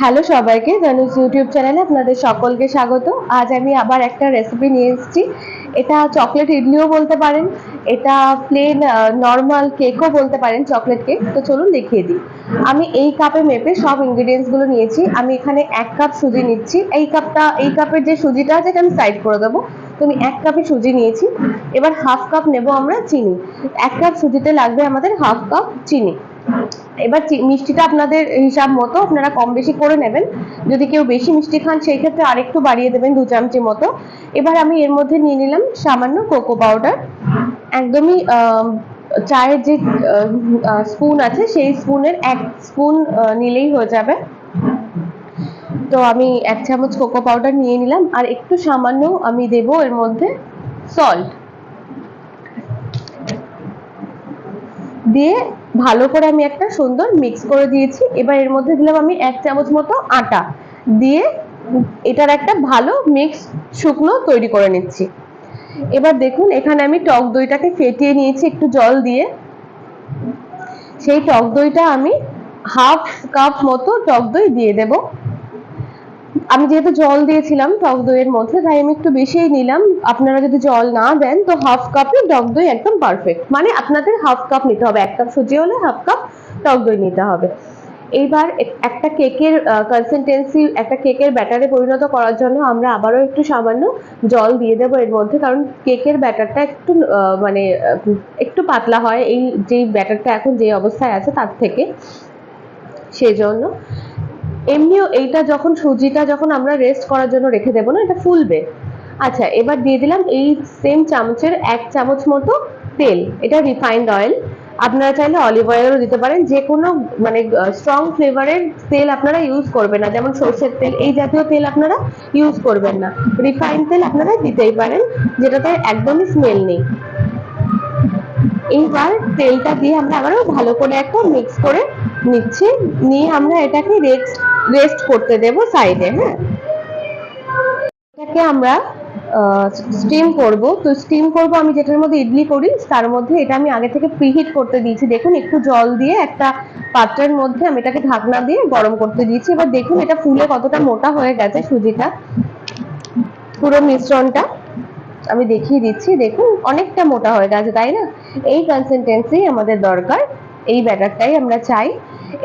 Hello সবাইকে জানুস YouTube চ্যানেলে আপনাদের সকলকে স্বাগত। আজ আমি আবার একটা রেসিপি নিয়ে এসেছি। এটা চকলেট ইডলিও বলতে পারেন, এটা প্লেন নর্মাল কেকও বলতে পারেন চকলেট কেক তো চলুন দেখিয়ে দিই। আমি এই কাপে মেপে সব ইনগ্রিডিয়েন্টসগুলো নিয়েছি। আমি এখানে এক কাপ সুজি নিচ্ছি। এই কাপটা এই কাপের যে সুজিটা আছে, এটা আমি সাইড করে দেবো। তো আমি এক কাপে সুজি নিয়েছি। এবার হাফ কাপ নেব আমরা চিনি। এক কাপ সুজিতে লাগবে আমাদের হাফ কাপ চিনি। এবার মিষ্টিটা আপনাদের হিসাব মতো আপনারা কম বেশি করে নেবেন। যদি কেউ বেশি মিষ্টি খান, সেই ক্ষেত্রে আরেকটু বাড়িয়ে দেবেন দু চামচি মতো। এবার আমি এর মধ্যে নিয়ে নিলাম সামান্য কোকো পাউডার। একদমই চায়ের যে স্পুন আছে, সেই স্পুনের এক স্পুন নিলেই হয়ে যাবে। তো আমি এক চামচ কোকো পাউডার নিয়ে নিলাম। আর একটু সামান্য আমি দেব এর মধ্যে সল্ট দিয়ে ভালো করে আমি একটা সুন্দর মিক্স করে দিয়েছি। এবার এর মধ্যে দিলাম আমি এক চামচ মতো আটা। দিয়ে এটার একটা ভালো মিক্স শুকনো তৈরি করে নিচ্ছি। এবার দেখুন, এখানে আমি টক দইটাকে ফেটিয়ে নিয়েছি একটু জল দিয়ে। সেই টক দইটা আমি হাফ কাপ মতো টক দই দিয়ে দেব। আমি যেহেতু জল দিয়েছিলাম টক দইয়ের মধ্যে, তাই আমি একটু বেশিই নিলাম। আপনারা যদি জল না দেন, তো হাফ কাপে টক দই একদম পারফেক্ট মানে আপনাদের হাফ কাপ নিতে হবে। এক কাপ সুজি হলে হাফ কাপ টক দই নিতে হবে। এইবার একটা কেকের কনসিস্টেন্সি একটা কেকের ব্যাটারে পরিণত করার জন্য আমরা আবারও একটু সামান্য জল দিয়ে দেবো এর মধ্যে। কারণ কেকের ব্যাটারটা একটু মানে একটু পাতলা হয়। এই যেই ব্যাটারটা এখন যে অবস্থায় আছে, তার থেকে। সেজন্য এমনিও এইটা যখন সুজিটা যখন আমরা রেস্ট করার জন্য রেখে দেবো না, এটা ফুলবে। আচ্ছা এবার দিয়ে দিলাম এই সেম চামচের এক চামচ মতো তেল। এটা রিফাইন্ড অয়েল আপনারা চাইলে অলিভ অয়েলও দিতে পারেন। যে কোনো মানে স্ট্রং ফ্লেভারের তেল আপনারা ইউজ করবেন না। যেমন সর্ষের তেল, এই জাতীয় তেল আপনারা ইউজ করবেন না। রিফাইন্ড তেল আপনারা দিতেই পারেন, যেটাতে একদমই স্মেল নেই। এইবার তেলটা দিয়ে আমরা আবারও ভালো করে একটা মিক্স করে নিচ্ছি। নিয়ে আমরা এটাকে রেস্ট রেস্ট করতে দেব সাইডে হ্যাঁ? এটাকে আমরা স্টিম করব। তো স্টিম করব, আমি যেটার মধ্যে ইডলি করি, তার মধ্যে এটা আমি আগে থেকে প্রিহিট করতে দিয়েছি। দেখুন, একটু জল দিয়ে একটা পাত্রের মধ্যে আমি এটাকে ঢাকনা দিয়ে গরম করতে দিয়েছি। এবার দেখুন, এটা ফুলে কতটা মোটা হয়ে গেছে সুজিটা। পুরো মিশ্রণটা আমি দেখিয়ে দিচ্ছি। দেখুন, অনেকটা মোটা হয়ে গেছে, তাই না? এই কনসিস্টেন্সি আমাদের দরকার। এই ব্যাটারটাই আমরা চাই।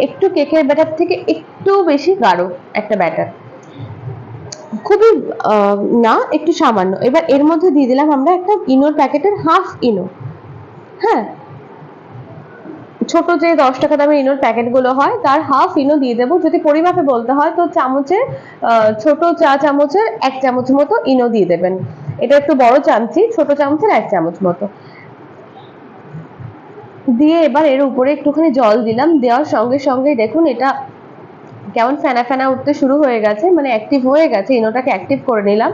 একটু কেকের ব্যাটার থেকে একটু বেশি গাঢ় একটা ব্যাটার। খুবই না, একটু সামান্য। এবার এর মধ্যে দিয়ে দিলাম আমরা একটা ইনোর প্যাকেটের হাফ ইনো। হ্যাঁ? ছোট যে দশ টাকা দামের ইনোর প্যাকেটগুলো হয়, তার হাফ ইনো দিয়ে দেবো। যদি পরিমাপে বলতে হয়, তো চামচের ছোট চা চামচের এক চামচ মতো ইনো দিয়ে দেবেন। এটা একটু বড় চামচি, ছোট চামচের এক চামচ মতো। দিয়ে এবার এর উপরে একটুখানি জল দিলাম। দেওয়ার সঙ্গে সঙ্গে দেখুন, এটা কেমন ফেনা ফেনা উঠতে শুরু হয়ে গেছে মানে অ্যাক্টিভ হয়ে গেছে, ইনোটাকে অ্যাক্টিভ করে নিলাম।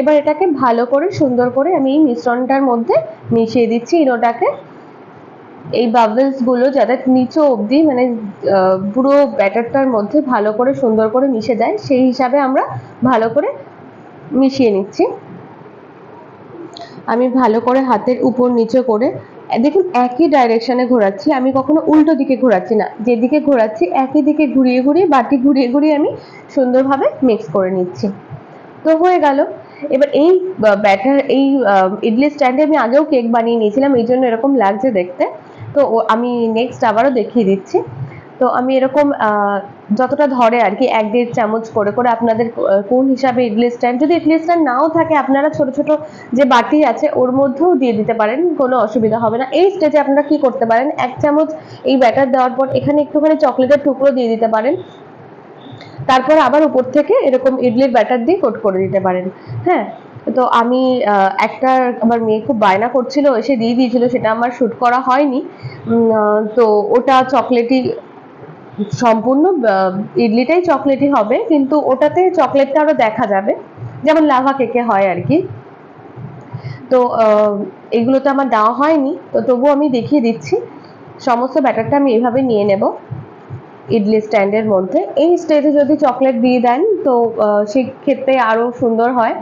এবার এটাকে ভালো করে, সুন্দর করে আমি এই মিশ্রণটার মধ্যে মিশিয়ে দিচ্ছি ইনোটাকে। এই বাবলসগুলো যাতে নিচে অবধি মানে পুরো ব্যাটারটার মধ্যে ভালো করে, সুন্দর করে মিশে যায়, সেই হিসাবে আমরা ভালো করে মিশিয়ে নিচ্ছি। আমি ভালো করে হাতের উপর নিচে করে দেখুন, একই ডাইরেকশনে ঘোরাচ্ছি, আমি কখনো উল্টো দিকে ঘোরাচ্ছি না। যেদিকে ঘোরাচ্ছি, একই দিকে ঘুরিয়ে ঘুরিয়ে বাটি ঘুরিয়ে ঘুরিয়ে আমি সুন্দরভাবে মিক্স করে নিচ্ছি। তো হয়ে গেল। এবার এই ব্যাটার এই ইডলি স্ট্যান্ডে আমি আগেও কেক বানিয়ে নিয়েছিলাম, এই জন্য এরকম লাগছে দেখতে। তো আমি নেক্সট আবারও দেখিয়ে দিচ্ছি। তো আমি এরকম যতটা ধরে আর কি, এক দেড় চামচ করে করে আপনাদের কোন হিসাবে ইডলি স্ট্যান্ড যদি ইডলি স্ট্যান্ড নাও থাকে, আপনারা ছোট ছোট যে বাটি আছে, ওর মধ্যেও দিয়ে দিতে পারেন, কোনো অসুবিধা হবে না। এই স্টেজে আপনারা কি করতে পারেন, এক চামচ এই ব্যাটার দেওয়ার পর এখানে একটুখানি চকলেটের টুকরো দিয়ে দিতে পারেন। তারপর আবার উপর থেকে এরকম ইডলির ব্যাটার দিয়ে কোট করে দিতে পারেন। হ্যাঁ? তো আমি একটা আমার মেয়ে খুব বায়না করছিল, এসে দিয়ে দিয়েছিল, সেটা আমার শ্যুট করা হয়নি। তো ওটা চকলেটি সম্পূর্ণ ইডলিটাই চকলেটই হবে, কিন্তু ওটাতে চকলেটটা আরও দেখা যাবে। যেমন লাভা কেকে হয় আর কি। তো এগুলো তো আমার দেওয়া হয়নি, তো তবুও আমি দেখিয়ে দিচ্ছি। সমস্ত ব্যাটারটা আমি এভাবে নিয়ে নেব ইডলি স্ট্যান্ডের মধ্যে। এই স্টেজে যদি চকলেট দিয়ে দেন, তো সেক্ষেত্রে আরও সুন্দর হয়।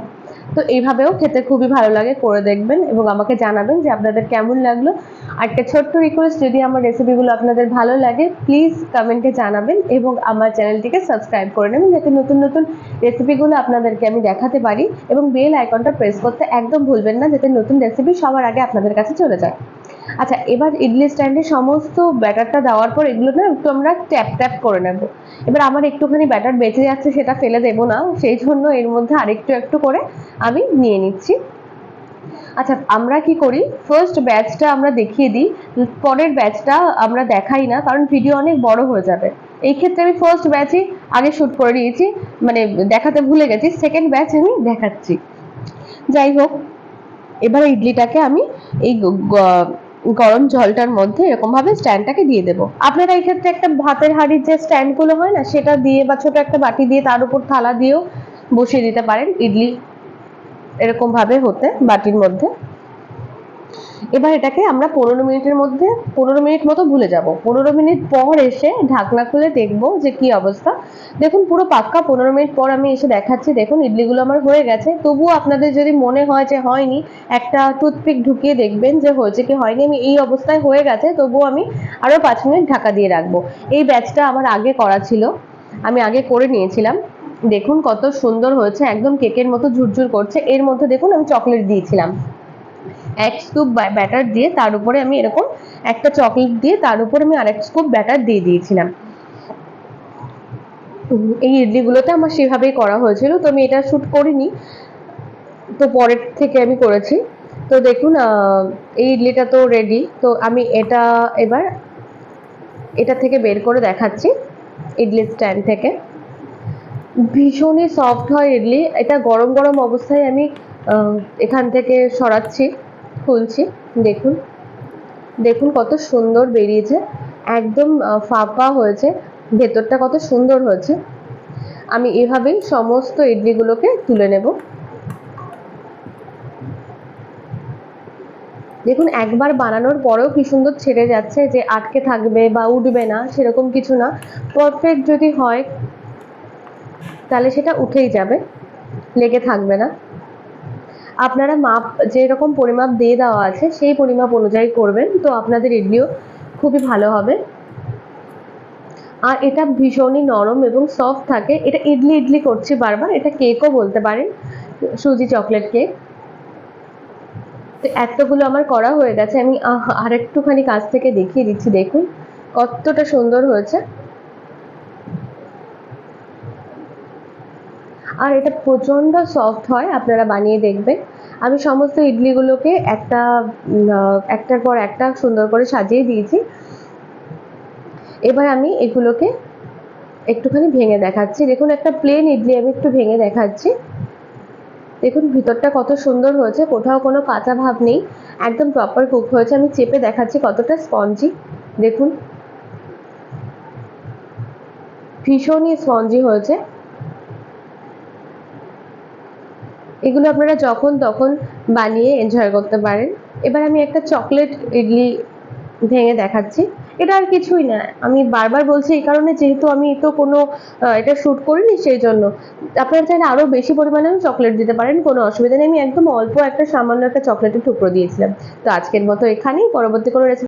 তো এইভাবেও খেতে খুবই ভালো লাগে, করে দেখবেন এবং আমাকে জানাবেন যে আপনাদের কেমন লাগল। আর একটা ছোট্ট রিকোয়েস্ট যদি আমার রেসিপিগুলো আপনাদের ভালো লাগে প্লিজ কমেন্টে জানাবেন এবং আমার চ্যানেলটিকে সাবস্ক্রাইব করে নেবেন যাতে নতুন নতুন রেসিপিগুলো আপনাদেরকে আমি দেখাতে পারি এবং বেল আইকনটা প্রেস করতে একদম ভুলবেন না যাতে নতুন রেসিপি সবার আগে আপনাদের কাছে চলে যায়। আচ্ছা এবার ইডলি স্ট্যান্ডে সমস্ত ব্যাটারটা দেওয়ার পর এগুলো না একটু আমরা ট্যাপ ট্যাপ করে নেব। এবার আমার একটুখানি ব্যাটার বেঁচে যাচ্ছে সেটা ফেলে দেবো না, সেই জন্য এর মধ্যে আরেকটু একটু করে আমি নিয়ে নিচ্ছি। আচ্ছা আমরা কি করি? ফার্স্ট ব্যাচটা আমরা দেখিয়ে দিই, পরের ব্যাচটা আমরা দেখাই না, কারণ ভিডিও অনেক বড় হয়ে যাবে। এই ক্ষেত্রে আমি ফার্স্ট ব্যাচই আগে শ্যুট করে নিয়েছি মানে দেখাতে ভুলে গেছি সেকেন্ড ব্যাচ আমি দেখাচ্ছি। যাই হোক, এবার ইডলিটাকে আমি এই গরম জলটার মধ্যে এরকম ভাবে স্ট্যান্ডটাকে দিয়ে দেবো। আপনারা এই ক্ষেত্রে একটা ভাতের হাঁড়ির যে স্ট্যান্ডগুলো হয় না, সেটা দিয়ে বা ছোট একটা বাটি দিয়ে তার উপর থালা দিয়েও বসিয়ে দিতে পারেন। ইডলি এরকম ভাবে হতে বাটির মধ্যে। এবার এটাকে আমরা পনেরো মিনিটের মধ্যে, পনেরো মিনিট মতো ভুলে যাব। পনেরো মিনিট পর এসে ঢাকনা খুলে দেখব যে কি অবস্থা। দেখুন, পুরো পাক্কা পনেরো মিনিট পর আমি এসে দেখাচ্ছি। দেখুন, ইডলিগুলো আমার হয়ে গেছে। তবুও আপনাদের যদি মনে হয় যে হয়নি, একটা টুথপিক ঢুকিয়ে দেখবেন যে হয়েছে কি হয়নি। আমি এই অবস্থায় হয়ে গেছে, তবুও আমি আরও পাঁচ মিনিট ঢাকা দিয়ে রাখব। এই ব্যাচটা আমার আগে করা ছিল। আমি আগে করে নিয়েছিলাম। দেখুন, কত সুন্দর হয়েছে। একদম কেকের মতো ঝুরঝুর করছে। এর মধ্যে দেখুন, আমি চকলেট দিয়েছিলাম। এক স্কুপ ব্যাটার দিয়ে তার উপরে আমি এরকম একটা চকলেট দিয়ে তার উপরে আমি আরেক স্কুপ ব্যাটার দিয়ে দিয়েছিলাম। এই ইডলিগুলোতে আমার সেভাবেই করা হয়েছিল, তো আমি এটা শ্যুট করিনি। তো পরের থেকে আমি করেছি। তো দেখুন এই ইডলিটা তো রেডি তো আমি এটা এবার এটা থেকে বের করে দেখাচ্ছি ইডলি স্ট্যান্ড থেকে। ভীষণই সফট হয় ইডলি, এটা গরম গরম অবস্থায় আমি এখান থেকে সরাচ্ছি। খুলছি, দেখুন। দেখুন কত সুন্দর বেরিয়েছে, একদম ফাঁপা হয়েছে, ভেতরটা কত সুন্দর হয়েছে। আমি এভাবেই সমস্ত ইডলিগুলোকে তুলে নেব। দেখুন, একবার বানানোর পরেও কি সুন্দর ছেড়ে যাচ্ছে যে আটকে থাকবে বা উঠবে না, সেরকম কিছু না। পারফেক্ট যদি হয়, তাহলে সেটা উঠেই যাবে, লেগে থাকবে না। আপনারা মাপ যেরকম পরিমাপ দিয়ে দেওয়া আছে সেই পরিমাপ অনুযায়ী করবেন। তো আপনাদের ইডলিও খুবই ভালো হবে। আর এটা ভীষণই নরম এবং সফট থাকে। এটা ইডলি ইডলি করছি বারবার এটা কেকও বলতে পারেন সুজি চকলেট কেক তো এতগুলো আমার করা হয়ে গেছে। আমি আহ, আরেকটুখানি কাছ থেকে দেখিয়ে দিচ্ছি দেখুন। কতটা সুন্দর হয়েছে। আর এটা প্রচণ্ড সফট হয়, আপনারা বানিয়ে দেখবেন। আমি সমস্ত ইডলিগুলোকে একটা একটার পর একটা সুন্দর করে সাজিয়ে দিয়েছি। এবার আমি এগুলোকে একটুখানি ভেঙে দেখাচ্ছি। দেখুন, একটা প্লেন ইডলি আমি একটু ভেঙে দেখাচ্ছি। দেখুন, ভিতরটা কত সুন্দর হয়েছে, কোথাও কোনো কাঁচা ভাব নেই, একদম প্রপার কুক হয়েছে। আমি চেপে দেখাচ্ছি কতটা স্পঞ্জি দেখুন, ভীষণই স্পঞ্জি হয়েছে। এগুলো আপনারা যখন তখন বানিয়ে এনজয় করতে পারেন। এবার আমি একটা চকলেট ইডলি ভেঙে দেখাচ্ছি। এটা আর কিছুই না। আমি বারবার বলছি এই কারণে যেহেতু আমি তো কোনো এটা শ্যুট করিনি সেই জন্য আপনারা চাইলে আরও বেশি পরিমাণে আমি চকলেট দিতে পারেন, কোনো অসুবিধা নেই। আমি একদম অল্প একটা সামান্য একটা চকলেটের টুকরো দিয়েছিলাম। তো আজকের মতো এখানেই। পরবর্তী কোনো রেসিপি